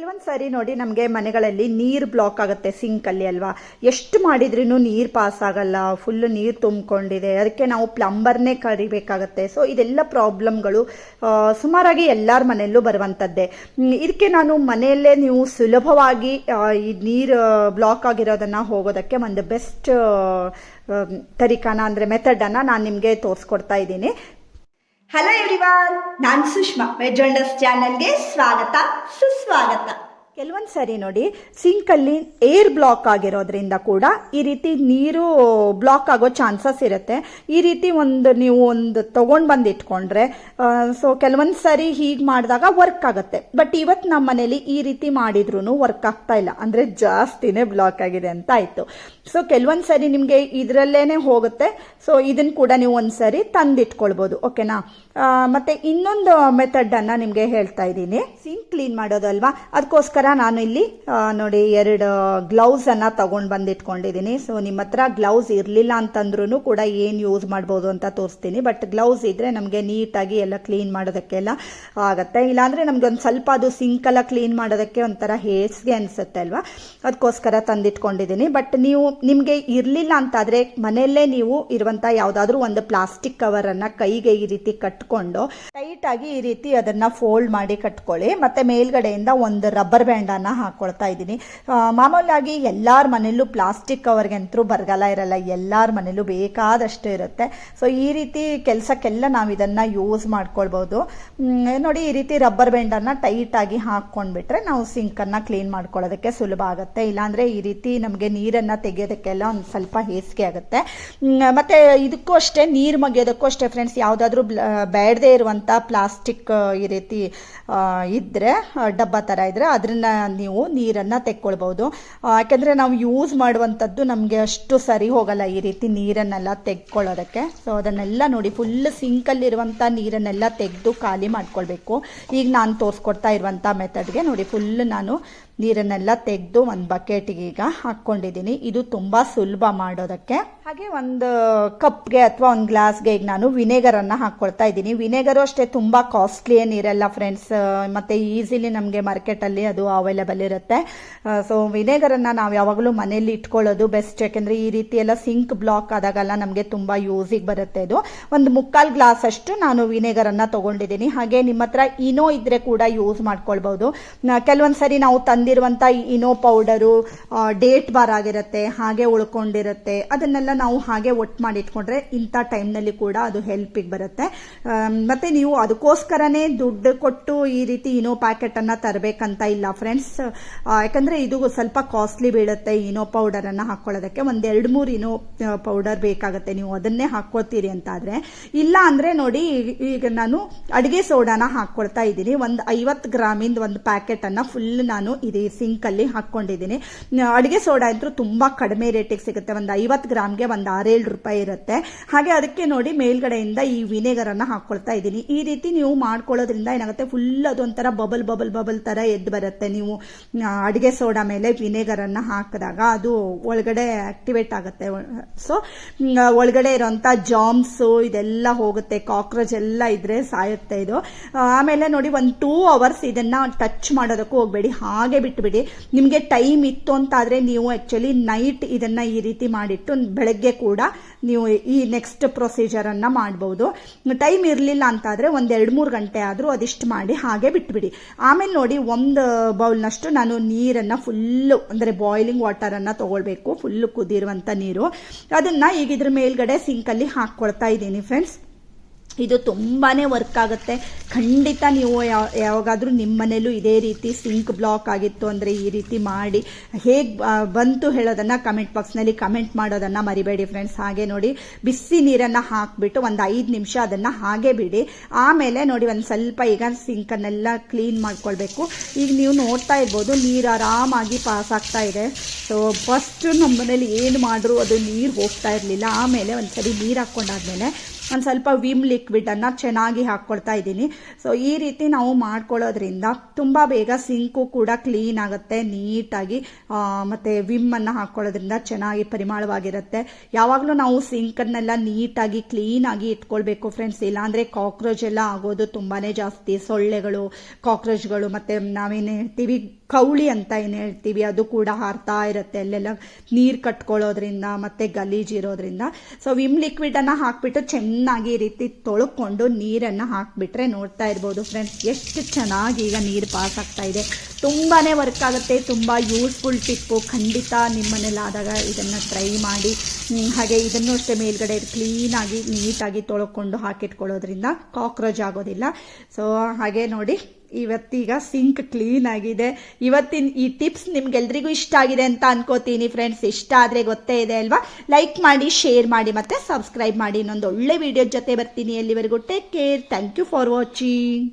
ಕೆಲವೊಂದು ಸಾರಿ ನೋಡಿ ನಮಗೆ ಮನೆಗಳಲ್ಲಿ ನೀರು ಬ್ಲಾಕ್ ಆಗುತ್ತೆ ಸಿಂಕಲ್ಲಿ ಅಲ್ವಾ? ಎಷ್ಟು ಮಾಡಿದ್ರೂ ನೀರು ಪಾಸ್ ಆಗಲ್ಲ ಫುಲ್ ನೀರು ತುಂಬಿಕೊಂಡಿದೆ. ಅದಕ್ಕೆ ನಾವು ಪ್ಲಂಬರ್ನೇ ಕರಿಬೇಕಾಗತ್ತೆ. ಸೊ ಇದೆಲ್ಲ ಪ್ರಾಬ್ಲಮ್ಗಳು ಸುಮಾರಾಗಿ ಎಲ್ಲರ ಮನೆಯಲ್ಲೂ ಬರುವಂಥದ್ದೇ ಇದಕ್ಕೆ ನಾನು ಮನೆಯಲ್ಲೇ ನೀವು ಸುಲಭವಾಗಿ ಈ ನೀರು ಬ್ಲಾಕ್ ಆಗಿರೋದನ್ನು ಹೋಗೋದಕ್ಕೆ ಒಂದು ಬೆಸ್ಟ್ ತರಿಕಾನ ಅಂದರೆ ಮೆಥಡನ್ನು ನಾನು ನಿಮಗೆ ತೋರಿಸ್ಕೊಡ್ತಾ ಇದ್ದೀನಿ. ಹಲೋ ಎವ್ರಿವಾನ್ ನಾನು ಸುಷ್ಮಾ ವೆಜ್ ಚಾನಲ್ಗೆ ಸ್ವಾಗತ ಸುಸ್ವಾಗತ. ಕೆಲವೊಂದು ಸರಿ ನೋಡಿ ಸಿಂಕಲ್ಲಿ ಏರ್ ಬ್ಲಾಕ್ ಆಗಿರೋದ್ರಿಂದ ಕೂಡ ಈ ರೀತಿ ನೀರು ಬ್ಲಾಕ್ ಆಗೋ ಚಾನ್ಸಸ್ ಇರುತ್ತೆ. ಈ ರೀತಿ ಒಂದು ನೀವು ಒಂದು ತೊಗೊಂಡು ಬಂದು ಇಟ್ಕೊಂಡ್ರೆ ಸೊ ಕೆಲವೊಂದು ಸರಿ ಹೀಗೆ ಮಾಡಿದಾಗ ವರ್ಕ್ ಆಗುತ್ತೆ. ಬಟ್ ಇವತ್ತು ನಮ್ಮ ಮನೇಲಿ ಈ ರೀತಿ ಮಾಡಿದ್ರು ವರ್ಕ್ ಆಗ್ತಾ ಇಲ್ಲ. ಅಂದರೆ ಜಾಸ್ತಿನೇ ಬ್ಲಾಕ್ ಆಗಿದೆ ಅಂತ ಆಯಿತು. ಸೊ ಕೆಲವೊಂದು ಸರಿ ನಿಮಗೆ ಇದರಲ್ಲೇ ಹೋಗುತ್ತೆ. ಸೊ ಇದನ್ನು ಕೂಡ ನೀವು ಒಂದು ಸರಿ ತಂದಿಟ್ಕೊಳ್ಬೋದು. ಓಕೆನಾ ಮತ್ತು ಇನ್ನೊಂದು ಮೆಥಡನ್ನು ನಿಮಗೆ ಹೇಳ್ತಾ ಇದ್ದೀನಿ. ಸಿಂಕ್ ಕ್ಲೀನ್ ಮಾಡೋದಲ್ವಾ ಅದಕ್ಕೋಸ್ಕರ ನಾನು ಇಲ್ಲಿ ನೋಡಿ, ಎರಡು ಗ್ಲೌಸನ್ನು ತಗೊಂಡು ಬಂದಿಟ್ಕೊಂಡಿದ್ದೀನಿ ಸೊ ನಿಮ್ಮ ಹತ್ರ ಗ್ಲೌಸ್ ಇರಲಿಲ್ಲ ಅಂತಂದ್ರೂ ಕೂಡ ಏನು ಯೂಸ್ ಮಾಡ್ಬೋದು ಅಂತ ತೋರಿಸ್ತೀನಿ. ಬಟ್ ಗ್ಲೌಸ್ ಇದ್ದರೆ ನಮಗೆ ನೀಟಾಗಿ ಎಲ್ಲ ಕ್ಲೀನ್ ಮಾಡೋದಕ್ಕೆಲ್ಲ ಆಗುತ್ತೆ. ಇಲ್ಲಾಂದರೆ ನಮಗೆ ಒಂದು ಸ್ವಲ್ಪ ಅದು ಸಿಂಕೆಲ್ಲ ಕ್ಲೀನ್ ಮಾಡೋದಕ್ಕೆ ಒಂಥರ ಹೇಸಿಗೆ ಅನಿಸುತ್ತೆ ಅಲ್ವಾ? ಅದಕ್ಕೋಸ್ಕರ ತಂದಿಟ್ಕೊಂಡಿದ್ದೀನಿ ಬಟ್ ನೀವು, ನಿಮಗೆ ಇರಲಿಲ್ಲ ಅಂತಾದರೆ ಮನೆಯಲ್ಲೇ ನೀವು ಇರುವಂಥ ಯಾವುದಾದ್ರೂ ಒಂದು ಪ್ಲಾಸ್ಟಿಕ್ ಕವರನ್ನು ಕೈಗೆ ಈ ರೀತಿ ಕಟ್ಕೊಂಡು ಟೈಟಾಗಿ ಈ ರೀತಿ ಅದನ್ನು ಫೋಲ್ಡ್ ಮಾಡಿ ಕಟ್ಕೊಳ್ಳಿ. ಮತ್ತು ಮೇಲ್ಗಡೆಯಿಂದ ಒಂದು ರಬ್ಬರ್ ಬ್ಯಾಂಡನ್ನು ಹಾಕ್ಕೊಳ್ತಾ ಇದ್ದೀನಿ. ಮಾಮೂಲಾಗಿ ಎಲ್ಲರ ಮನೆಯಲ್ಲೂ ಪ್ಲಾಸ್ಟಿಕ್ ಕವರ್ಗೆ ಅಂತೂ ಬರಗಾಲ ಇರಲ್ಲ. ಎಲ್ಲರ ಮನೆಯಲ್ಲೂ ಬೇಕಾದಷ್ಟು ಇರುತ್ತೆ. ಸೊ ಈ ರೀತಿ ಕೆಲಸಕ್ಕೆಲ್ಲ ನಾವು ಇದನ್ನು ಯೂಸ್ ಮಾಡ್ಕೊಳ್ಬೋದು. ನೋಡಿ ಈ ರೀತಿ ರಬ್ಬರ್ ಬ್ಯಾಂಡನ್ನು ಟೈಟಾಗಿ ಹಾಕ್ಕೊಂಡ್ಬಿಟ್ರೆ ನಾವು ಸಿಂಕನ್ನು ಕ್ಲೀನ್ ಮಾಡ್ಕೊಳ್ಳೋದಕ್ಕೆ ಸುಲಭ ಆಗುತ್ತೆ. ಇಲ್ಲಾಂದರೆ ಈ ರೀತಿ ನಮಗೆ ನೀರನ್ನು ತೆಗೆಯೋದಕ್ಕೆಲ್ಲ ಒಂದು ಸ್ವಲ್ಪ ಹೇಸಿಗೆ ಆಗುತ್ತೆ. ಮತ್ತು ಮತ್ತೆ ಇದಕ್ಕೂ ಅಷ್ಟೇ ನೀರು ಮಗಿಯೋದಕ್ಕೂ ಅಷ್ಟೇ ಫ್ರೆಂಡ್ಸ್ ಯಾವುದಾದ್ರೂ ಬೇಡದೇ ಇರುವಂಥ ಪ್ಲಾಸ್ಟಿಕ್ ಈ ರೀತಿ ಇದ್ದರೆ ಡಬ್ಬ ಥರ ಇದ್ದರೆ ಅದನ್ನ ನೀವು ನೀರನ್ನು ತೆಕ್ಕೊಳ್ಬೋದು ಯಾಕೆಂದರೆ ನಾವು ಯೂಸ್ ಮಾಡುವಂಥದ್ದು ನಮಗೆ ಅಷ್ಟು ಸರಿ ಹೋಗಲ್ಲ ಈ ರೀತಿ ನೀರನ್ನೆಲ್ಲ ತೆಕ್ಕೊಳ್ಳೋದಕ್ಕೆ. ಸೊ ಅದನ್ನೆಲ್ಲ ನೋಡಿ ಫುಲ್ ಸಿಂಕಲ್ಲಿರುವಂಥ ನೀರನ್ನೆಲ್ಲ ತೆಗೆದು ಖಾಲಿ ಮಾಡ್ಕೊಳ್ಬೇಕು. ಈಗ ನಾನು ತೋರಿಸ್ಕೊಡ್ತಾ ಇರುವಂಥ ಮೆಥಡ್ಗೆ ನೋಡಿ ಫುಲ್ ನಾನು ನೀರನ್ನೆಲ್ಲ ತೆಗೆದು ಒಂದು ಬಕೆಟ್ಗೆ ಈಗ ಹಾಕ್ಕೊಂಡಿದ್ದೀನಿ. ಇದು ತುಂಬ ಸುಲಭ ಮಾಡೋದಕ್ಕೆ. ಹಾಗೆ ಒಂದು ಕಪ್ಗೆ ಅಥವಾ ಒಂದು ಗ್ಲಾಸ್ಗೆ ಈಗ ನಾನು ವಿನೆಗರನ್ನು ಹಾಕ್ಕೊಳ್ತಾ ಇದ್ದೀನಿ. ವಿನೆಗರು ಅಷ್ಟೇ ತುಂಬ ಕಾಸ್ಟ್ಲಿ ಏನಿರಲ್ಲ ಫ್ರೆಂಡ್ಸ್ ಮತ್ತು ಈಸಿಲಿ ನಮಗೆ ಮಾರ್ಕೆಟಲ್ಲಿ ಅದು ಅವೈಲೇಬಲ್ ಇರುತ್ತೆ. ಸೊ ವಿನೆಗರನ್ನು ನಾವು ಯಾವಾಗಲೂ ಮನೆಯಲ್ಲಿ ಇಟ್ಕೊಳ್ಳೋದು ಬೆಸ್ಟ್ ಯಾಕೆಂದರೆ ಈ ರೀತಿ ಎಲ್ಲ ಸಿಂಕ್ ಬ್ಲಾಕ್ ಆದಾಗೆಲ್ಲ ನಮಗೆ ತುಂಬ ಯೂಸಿಗೆ ಬರುತ್ತೆ ಇದು. ಒಂದು ಮುಕ್ಕಾಲು ಗ್ಲಾಸ್ ಅಷ್ಟು ನಾನು ವಿನೆಗರನ್ನು ತೊಗೊಂಡಿದ್ದೀನಿ. ಹಾಗೆ ನಿಮ್ಮ ಹತ್ರ ಇನೋ ಇದ್ದರೆ ಕೂಡ ಯೂಸ್ ಮಾಡ್ಕೊಳ್ಬೋದು. ಕೆಲವೊಂದು ಸರಿ ನಾವು ತಂದಿರುವಂಥ ಇನೋ ಪೌಡರು ಡೇಟ್ ಬಾರ್ ಆಗಿರುತ್ತೆ, ಹಾಗೆ ಉಳ್ಕೊಂಡಿರುತ್ತೆ, ಅದನ್ನೆಲ್ಲ ನಾವು ಹಾಗೆ ಒಟ್ಟು ಮಾಡಿ ಇಟ್ಕೊಂಡ್ರೆ ಇಂಥ ಟೈಮ್ನಲ್ಲಿ ಕೂಡ ಅದು ಹೆಲ್ಪಿಗೆ ಬರುತ್ತೆ. ಮತ್ತೆ ನೀವು ಅದಕ್ಕೋಸ್ಕರನೇ ದುಡ್ಡು ಕೊಟ್ಟು ಈ ರೀತಿ ಇನೋ ಪ್ಯಾಕೆಟನ್ನು ತರಬೇಕಂತ ಇಲ್ಲ ಫ್ರೆಂಡ್ಸ್. ಯಾಕಂದರೆ ಇದು ಸ್ವಲ್ಪ ಕಾಸ್ಟ್ಲಿ ಬೀಳುತ್ತೆ ಇನೋ ಪೌಡರನ್ನು ಹಾಕ್ಕೊಳ್ಳೋದಕ್ಕೆ. ಒಂದು ಎರಡು ಮೂರು ಇನೋ ಪೌಡರ್ ಬೇಕಾಗುತ್ತೆ ನೀವು ಅದನ್ನೇ ಹಾಕ್ಕೋತೀರಿ ಅಂತಾದರೆ. ಇಲ್ಲ ಅಂದರೆ ನೋಡಿ, ಈಗ- ನಾನು ಅಡುಗೆ ಸೋಡಾನ ಹಾಕ್ಕೊಳ್ತಾ ಇದ್ದೀನಿ. ಒಂದು ಐವತ್ತು ಗ್ರಾಮಿಂದ ಒಂದು ಪ್ಯಾಕೆಟನ್ನು ಫುಲ್ ನಾನು ಇದು ಸಿಂಕಲ್ಲಿ ಹಾಕ್ಕೊಂಡಿದ್ದೀನಿ ಅಡುಗೆ ಸೋಡಾ ಅಂತೂ ತುಂಬ ಕಡಿಮೆ ರೇಟಿಗೆ ಸಿಗುತ್ತೆ. ಒಂದು ಐವತ್ತು ಗ್ರಾಮ್ಗೆ ಒಂದು ಆರೇಳು ರೂಪಾಯಿ ಇರುತ್ತೆ. ಹಾಗೆ ಅದಕ್ಕೆ ನೋಡಿ ಮೇಲ್ಗಡೆಯಿಂದ ಈ ವಿನೆಗರನ್ನು ಹಾಕೊಳ್ತಾ ಇದ್ದೀನಿ. ಈ ರೀತಿ ನೀವು ಮಾಡ್ಕೊಳ್ಳೋದ್ರಿಂದ ಏನಾಗುತ್ತೆ? ಫುಲ್ ಅದೊಂಥರ ಬಬಲ್ ಬಬಲ್ ಬಬಲ್ ಥರ ಎದ್ದು ಬರುತ್ತೆ. ನೀವು ಅಡುಗೆ ಸೋಡಾ ಮೇಲೆ ವಿನೆಗರನ್ನು ಹಾಕಿದಾಗ ಅದು ಒಳಗಡೆ ಆಕ್ಟಿವೇಟ್ ಆಗುತ್ತೆ. ಸೊ ಒಳಗಡೆ ಇರೋಂಥ ಜಾಮ್ಸು ಇದೆಲ್ಲ ಹೋಗುತ್ತೆ. ಕಾಕ್ರೋಚ್ ಎಲ್ಲ ಇದ್ರೆ ಸಾಯುತ್ತೆ ಇದು. ಆಮೇಲೆ ನೋಡಿ, ಒಂದು ಟೂ ಅವರ್ಸ್ ಇದನ್ನ ಟಚ್ ಮಾಡೋದಕ್ಕೂ ಹೋಗಬೇಡಿ. ಹಾಗೆ ಬಿಟ್ಬಿಡಿ. ನಿಮಗೆ ಟೈಮ್ ಇತ್ತು ಅಂತಾದರೆ ನೀವು ಆ್ಯಕ್ಚುಲಿ ನೈಟ್ ಇದನ್ನು ಈ ರೀತಿ ಮಾಡಿಟ್ಟು ಬೆಳಗ್ಗೆ ಕೂಡ ನೀವು ಈ ನೆಕ್ಸ್ಟ್ ಪ್ರೊಸೀಜರನ್ನು ಮಾಡ್ಬೋದು. ಟೈಮ್ ಇರಲಿಲ್ಲ ಅಂತಾದರೆ ಒಂದು ಎರಡು ಮೂರು ಗಂಟೆ ಆದರೂ ಅದಿಷ್ಟು ಮಾಡಿ ಹಾಗೆ ಬಿಟ್ಬಿಡಿ. ಆಮೇಲೆ ನೋಡಿ ಒಂದು ಬೌಲ್ನಷ್ಟು ನಾನು ನೀರನ್ನು ಫುಲ್ಲು ಅಂದರೆ ಬಾಯ್ಲಿಂಗ್ ವಾಟರನ್ನು ತೊಗೊಳ್ಬೇಕು ಫುಲ್ಲು ಕುದಿರುವಂಥ ನೀರು. ಅದನ್ನು ಈಗ ಇದ್ರ ಮೇಲ್ಗಡೆ ಸಿಂಕಲ್ಲಿ ಹಾಕ್ಕೊಳ್ತಾ ಇದ್ದೀನಿ ಫ್ರೆಂಡ್ಸ್ ಇದು ತುಂಬಾ ವರ್ಕ್ ಆಗುತ್ತೆ. ಖಂಡಿತ ನೀವು ಯಾವ ಯಾವಾಗಾದರೂ ನಿಮ್ಮ ಮನೇಲೂ ಇದೇ ರೀತಿ ಸಿಂಕ್ ಬ್ಲಾಕ್ ಆಗಿತ್ತು ಅಂದರೆ ಈ ರೀತಿ ಮಾಡಿ. ಹೇಗೆ ಬಂತು ಹೇಳೋದನ್ನು ಕಮೆಂಟ್ ಬಾಕ್ಸ್ನಲ್ಲಿ ಕಮೆಂಟ್ ಮಾಡೋದನ್ನು ಮರಿಬೇಡಿ ಫ್ರೆಂಡ್ಸ್ ಹಾಗೆ ನೋಡಿ, ಬಿಸಿ ನೀರನ್ನು ಹಾಕಿಬಿಟ್ಟು ಒಂದು ಐದು ನಿಮಿಷ ಅದನ್ನು ಹಾಗೆ ಬಿಡಿ. ಆಮೇಲೆ ನೋಡಿ ಒಂದು ಸ್ವಲ್ಪ ಈಗ ಸಿಂಕನ್ನೆಲ್ಲ ಕ್ಲೀನ್ ಮಾಡ್ಕೊಳ್ಬೇಕು. ಈಗ ನೀವು ನೋಡ್ತಾ ಇರ್ಬೋದು, ನೀರು ಆರಾಮಾಗಿ ಪಾಸ್ ಆಗ್ತಾ ಇದೆ. ಸೊ ಫಸ್ಟು ನಮ್ಮ ಮನೇಲಿ ಏನು ಮಾಡಿದ್ರು ಅದು ನೀರು ಹೋಗ್ತಾ ಇರಲಿಲ್ಲ. ಆಮೇಲೆ ಒಂದು ಸರಿ ನೀರು ಹಾಕ್ಕೊಂಡಾದ್ಮೇಲೆ ಒಂದು ಸ್ವಲ್ಪ ವಿಮ್ ಲಿಕ್ವಿಡನ್ನು ಚೆನ್ನಾಗಿ ಹಾಕ್ಕೊಳ್ತಾ ಇದ್ದೀನಿ. ಸೊ ಈ ರೀತಿ ನಾವು ಮಾಡ್ಕೊಳ್ಳೋದ್ರಿಂದ ತುಂಬ ಬೇಗ ಸಿಂಕು ಕೂಡ ಕ್ಲೀನ್ ಆಗುತ್ತೆ, ನೀಟಾಗಿ ಮತ್ತು ಮತ್ತೆ ವಿಮ್ ಅನ್ನು ಹಾಕ್ಕೊಳ್ಳೋದ್ರಿಂದ ಚೆನ್ನಾಗಿ ಪರಿಮಳವಾಗಿರುತ್ತೆ. ಯಾವಾಗಲೂ ನಾವು ಸಿಂಕನ್ನೆಲ್ಲ ನೀಟಾಗಿ ಕ್ಲೀನಾಗಿ ಇಟ್ಕೊಳ್ಬೇಕು ಫ್ರೆಂಡ್ಸ್ ಇಲ್ಲಾಂದರೆ ಕಾಕ್ರೋಚ್ ಎಲ್ಲ ಆಗೋದು ತುಂಬಾ ಜಾಸ್ತಿ. ಸೊಳ್ಳೆಗಳು ಕಾಕ್ರೋಚ್ಗಳು ಮತ್ತು ನಾವೇನು ಹೇಳ್ತೀವಿ, ಕೌಳಿ ಅಂತ ಏನು ಹೇಳ್ತೀವಿ, ಅದು ಕೂಡ ಹಾರ್ತಾ ಇರುತ್ತೆ. ಅಲ್ಲೆಲ್ಲ ನೀರು ಕಟ್ಕೊಳ್ಳೋದ್ರಿಂದ ಮತ್ತು ಗಲೀಜ್ ಇರೋದ್ರಿಂದ. ಸೊ ವಿಮ್ ಲಿಕ್ವಿಡನ್ನು ಹಾಕ್ಬಿಟ್ಟು ಚೆನ್ನಾಗಿ ಈ ರೀತಿ ತೊಳ್ಕೊಂಡು ನೀರನ್ನು ಹಾಕಿಬಿಟ್ರೆ ನೋಡ್ತಾ ಇರ್ಬೋದು ಫ್ರೆಂಡ್ಸ್ ಎಷ್ಟು ಚೆನ್ನಾಗಿ ಈಗ ನೀರು ಪಾಸ್ ಆಗ್ತಾ ಇದೆ. ತುಂಬಾ ವರ್ಕ್ ಆಗುತ್ತೆ. ತುಂಬ ಯೂಸ್ಫುಲ್ ಟಿಪ್ಪು ಖಂಡಿತ ನಿಮ್ಮನೇಲಾದಾಗ ಇದನ್ನು ಟ್ರೈ ಮಾಡಿ. ಹಾಗೆ ಇದನ್ನು ಅಷ್ಟೇ ಮೇಲ್ಗಡೆ ಕ್ಲೀನಾಗಿ ನೀಟಾಗಿ ತೊಳ್ಕೊಂಡು ಹಾಕಿಟ್ಕೊಳ್ಳೋದ್ರಿಂದ ಕಾಕ್ರೋಚ್ ಆಗೋದಿಲ್ಲ. ಸೊ ಹಾಗೆ ನೋಡಿ. ಇವತ್ತೀಗ ಸಿಂಕ್ ಕ್ಲೀನ್ ಆಗಿದೆ. ಇವತ್ತಿನ ಈ ಟಿಪ್ಸ್ ನಿಮ್ಗೆಲ್ರಿಗೂ ಇಷ್ಟ ಆಗಿದೆ ಅಂತ ಅನ್ಕೋತೀನಿ ಫ್ರೆಂಡ್ಸ್. ಇಷ್ಟ ಆದರೆ ಗೊತ್ತೇ ಇದೆ ಅಲ್ವಾ? ಲೈಕ್ ಮಾಡಿ ಶೇರ್ ಮಾಡಿ ಮತ್ತೆ ಸಬ್ಸ್ಕ್ರೈಬ್ ಮಾಡಿ. ಇನ್ನೊಂದು ಒಳ್ಳೆ ವಿಡಿಯೋ ಜೊತೆ ಬರ್ತೀನಿ. ಎಲ್ಲಿವರೆಗೂ take care thank you for watching